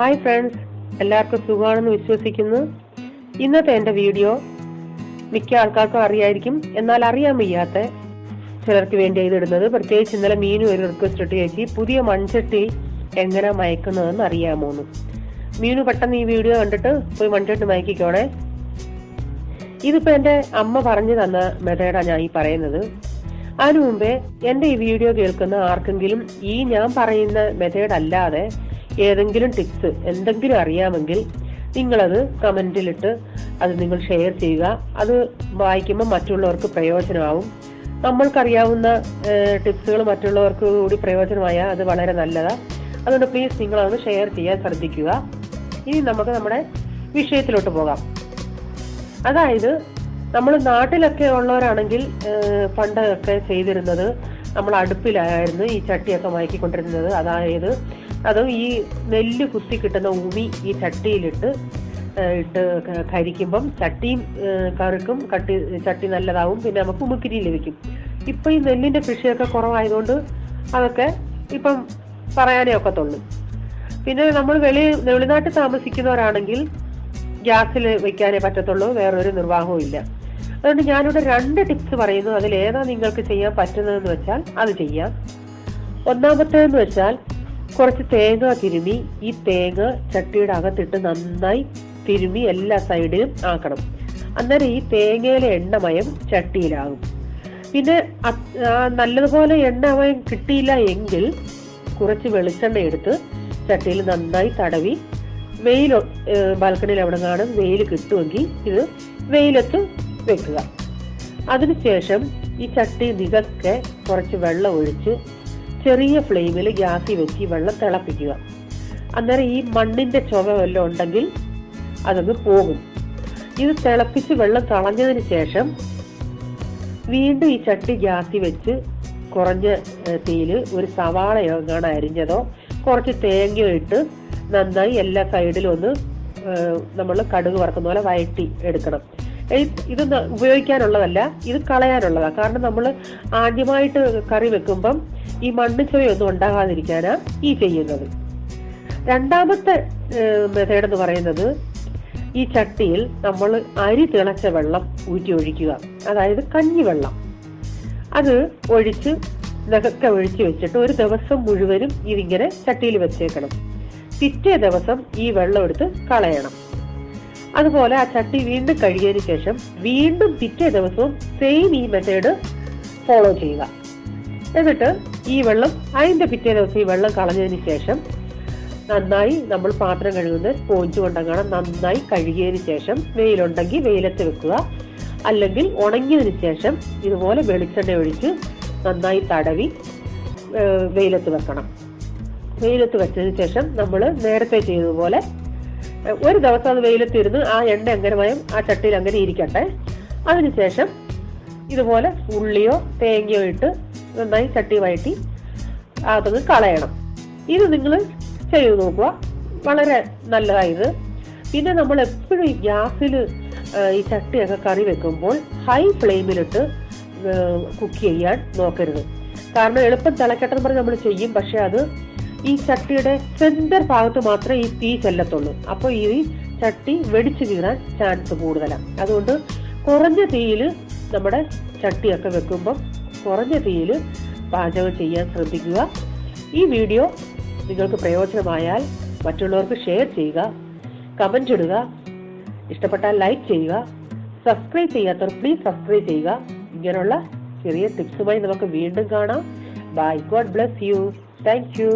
Hi friends എല്ലാവർക്കും സുഖമാണെന്ന് വിശ്വസിക്കുന്നു. ഇന്നത്തെ എന്റെ വീഡിയോ മിക്ക ആൾക്കാർക്കും അറിയായിരിക്കും. എന്നാൽ അറിയാൻ വയ്യാത്ത ചിലർക്ക് വേണ്ടി ഇതിടുന്നത് പ്രത്യേകിച്ച് ഇന്നലെ മീനു ഒരു റിക്വസ്റ്റ് ഇട്ട് ചേച്ചി പുതിയ മൺചട്ടി എങ്ങനെ മയക്കുന്നതെന്ന് അറിയാമോന്ന് മീനു പെട്ടെന്ന് ഈ വീഡിയോ കണ്ടിട്ട് പോയി മൺചട്ടി മയക്കിക്കോണേ. ഇതിപ്പോ എന്റെ അമ്മ പറഞ്ഞു തന്ന മെത്തേഡാണ് ഞാൻ ഈ പറയുന്നത്. അതിനു മുമ്പേ എന്റെ ഈ വീഡിയോ കേൾക്കുന്ന ആർക്കെങ്കിലും ഈ ഞാൻ പറയുന്ന മെത്തേഡ് അല്ലാതെ ഏതെങ്കിലും ടിപ്സ് എന്തെങ്കിലും അറിയാമെങ്കിൽ നിങ്ങളത് കമന്റിലിട്ട് അത് നിങ്ങൾ ഷെയർ ചെയ്യുക. അത് വായിക്കുമ്പോൾ മറ്റുള്ളവർക്ക് പ്രയോജനമാവും. നമ്മൾക്കറിയാവുന്ന ടിപ്സുകൾ മറ്റുള്ളവർക്ക് കൂടി പ്രയോജനമായ അത് വളരെ നല്ലതാണ് അതുകൊണ്ട് പ്ലീസ് നിങ്ങളതൊന്ന് ഷെയർ ചെയ്യാൻ ശ്രദ്ധിക്കുക. ഇനി നമുക്ക് നമ്മുടെ വിഷയത്തിലോട്ട് പോകാം. അതായത് നമ്മൾ നാട്ടിലൊക്കെ ഉള്ളവരാണെങ്കിൽ പണ്ടൊക്കെ ചെയ്തിരുന്നത് നമ്മൾ അടുപ്പിലായിരുന്നു ഈ ചട്ടിയൊക്കെ മയക്കിക്കൊണ്ടിരുന്നത്. അതായത് അത് ഈ നെല്ല് കുത്തി കിട്ടുന്ന ഉമി ഈ ചട്ടിയിലിട്ട് ഇട്ട് കരിക്കുമ്പം ചട്ടിയും കറുക്കും കട്ടി ചട്ടി നല്ലതാവും പിന്നെ നമുക്ക് ഉമുക്കിരി ലഭിക്കും. ഇപ്പം ഈ നെല്ലിന്റെ കൃഷിയൊക്കെ കുറവായതുകൊണ്ട് അതൊക്കെ ഇപ്പം പറയാനേ ഒക്കത്തുള്ളൂ. പിന്നെ നമ്മൾ വെളി വെളിനാട്ടിൽ താമസിക്കുന്നവരാണെങ്കിൽ ഗ്യാസിൽ വെക്കാനേ പറ്റത്തുള്ളൂ വേറൊരു നിർവാഹവും ഇല്ല. അതുകൊണ്ട് ഞാനിവിടെ രണ്ട് ടിപ്സ് പറയുന്നു അതിൽ ഏതാ നിങ്ങൾക്ക് ചെയ്യാൻ പറ്റുന്നതെന്ന് വെച്ചാൽ അത് ചെയ്യാം. ഒന്നാമത്തേന്ന് വെച്ചാൽ കുറച്ച് തേങ്ങ തിരുമി ഈ തേങ്ങ ചട്ടിയുടെ അകത്തിട്ട് നന്നായി തിരുമി എല്ലാ സൈഡിലും ആക്കണം. അന്നേരം ഈ തേങ്ങയിലെ എണ്ണമയം ചട്ടിയിലാകും. പിന്നെ നല്ലതുപോലെ എണ്ണമയം കിട്ടിയില്ല എങ്കിൽ കുറച്ച് വെളിച്ചെണ്ണ എടുത്ത് ചട്ടിയിൽ നന്നായി തടവി വെയിൽ ബാൽക്കണിയിൽ എവിടെ കാണും വെയിൽ കിട്ടുമെങ്കിൽ ഇത് വെയിലത്ത് വെക്കുക. അതിനുശേഷം ഈ ചട്ടി നികക്കെ കുറച്ച് വെള്ളം ഒഴിച്ച് ചെറിയ ഫ്ലെയിമിൽ ഗ്യാസിൽ വെച്ച് വെള്ളം തിളപ്പിക്കുക. അന്നേരം ഈ മണ്ണിന്റെ ചുവ വല്ലതും ഉണ്ടെങ്കിൽ അതങ്ങ് പോകും. ഇത് തിളപ്പിച്ച് വെള്ളം തളഞ്ഞതിന് ശേഷം വീണ്ടും ഈ ചട്ടി ഗ്യാസിൽ വെച്ച് കുറഞ്ഞ തീയിൽ ഒരു സവാള എങ്ങാണ് അരിഞ്ഞതോ കുറച്ച് തേങ്ങ ഇട്ട് നന്നായി എല്ലാ സൈഡിലും ഒന്ന് നമ്മൾ കടുക് വറക്കുന്ന പോലെ വഴറ്റി എടുക്കണം. ഇത് ഉപയോഗിക്കാനുള്ളതല്ല ഇത് കളയാനുള്ളതാണ് കാരണം നമ്മൾ ആദ്യമായിട്ട് കറി വെക്കുമ്പം ഈ മണ്ണ് ചുവയൊന്നും ഉണ്ടാകാതിരിക്കാനാ ഈ ചെയ്യുന്നത്. രണ്ടാമത്തെ മെത്തേഡ് എന്ന് പറയുന്നത് ഈ ചട്ടിയിൽ നമ്മൾ അരി തിളച്ച വെള്ളം ഊറ്റി ഒഴിക്കുക. അതായത് കഞ്ഞി വെള്ളം. അത് ഒഴിച്ച് നഖക്ക ഒഴിച്ച് വെച്ചിട്ട് ഒരു ദിവസം മുഴുവനും ഇതിങ്ങനെ ചട്ടിയിൽ വെച്ചേക്കണം. പിറ്റേ ദിവസം ഈ വെള്ളം എടുത്ത് കളയണം. അതുപോലെ ആ ചട്ടി വീണ്ടും കഴുകിയതിന് ശേഷം വീണ്ടും പിറ്റേ ദിവസവും സെയിം ഈ മെത്തേഡ് ഫോളോ ചെയ്യുക. എന്നിട്ട് ഈ വെള്ളം അതിന്റെ പിറ്റേ ദിവസം ഈ വെള്ളം കളഞ്ഞതിന് ശേഷം നന്നായി നമ്മൾ പാത്രം കഴുകുന്ന സ്പോഞ്ച് കൊണ്ടങ്ങാണ് നന്നായി കഴുകിയതിന് ശേഷം വെയിലുണ്ടെങ്കിൽ വെയിലത്ത് വെക്കുക. അല്ലെങ്കിൽ ഉണങ്ങിയതിന് ശേഷം ഇതുപോലെ വെളിച്ചെണ്ണ ഒഴിച്ച് നന്നായി തടവി വെയിലത്ത് വെക്കണം. വെയിലത്ത് വെച്ചതിന് ശേഷം നമ്മൾ നേരത്തെ ചെയ്തതുപോലെ ഒരു ദിവസം അത് വെയിലത്തിരുന്ന് ആ എണ്ണ അങ്ങനെ മയം ആ ചട്ടിയിൽ അങ്ങനെ ഇരിക്കട്ടെ. അതിനുശേഷം ഇതുപോലെ ഉള്ളിയോ തേങ്ങയോ ഇട്ട് നന്നായി ചട്ടി വഴറ്റി അതൊന്ന് കളയണം. ഇത് നിങ്ങൾ ചെയ്തു നോക്കുക. വളരെ നല്ലതായത് പിന്നെ നമ്മൾ എപ്പോഴും ഈ ഗ്യാസിൽ ഈ ചട്ടിയൊക്കെ കറി വെക്കുമ്പോൾ ഹൈ ഫ്ലെയിമിലിട്ട് കുക്ക് ചെയ്യാൻ നോക്കരുത്. കാരണം എളുപ്പം തിളക്കട്ടെന്ന് പറഞ്ഞ് നമ്മൾ ചെയ്യും പക്ഷെ അത് ഈ ചട്ടിയുടെ സെന്റർ ഭാഗത്ത് മാത്രമേ ഈ തീ ചെല്ലത്തുള്ളൂ. അപ്പോൾ ഈ ചട്ടി വെടിച്ചു കീറാൻ ചാൻസ് കൂടുതലാണ് അതുകൊണ്ട് കുറഞ്ഞ തീയിൽ നമ്മുടെ ചട്ടിയൊക്കെ വെക്കുമ്പം കുറഞ്ഞ തീയിൽ പാചകം ചെയ്യാൻ ശ്രദ്ധിക്കുക. ഈ വീഡിയോ നിങ്ങൾക്ക് പ്രയോജനമായാൽ മറ്റുള്ളവർക്ക് ഷെയർ ചെയ്യുക കമന്റ് ഇടുക ഇഷ്ടപ്പെട്ടാൽ ലൈക്ക് ചെയ്യുക സബ്സ്ക്രൈബ് ചെയ്യാത്തവർ പ്ലീസ് സബ്സ്ക്രൈബ് ചെയ്യുക. ഇങ്ങനെയുള്ള ചെറിയ ടിപ്സുമായി നമുക്ക് വീണ്ടും കാണാം. Bye god bless you thank you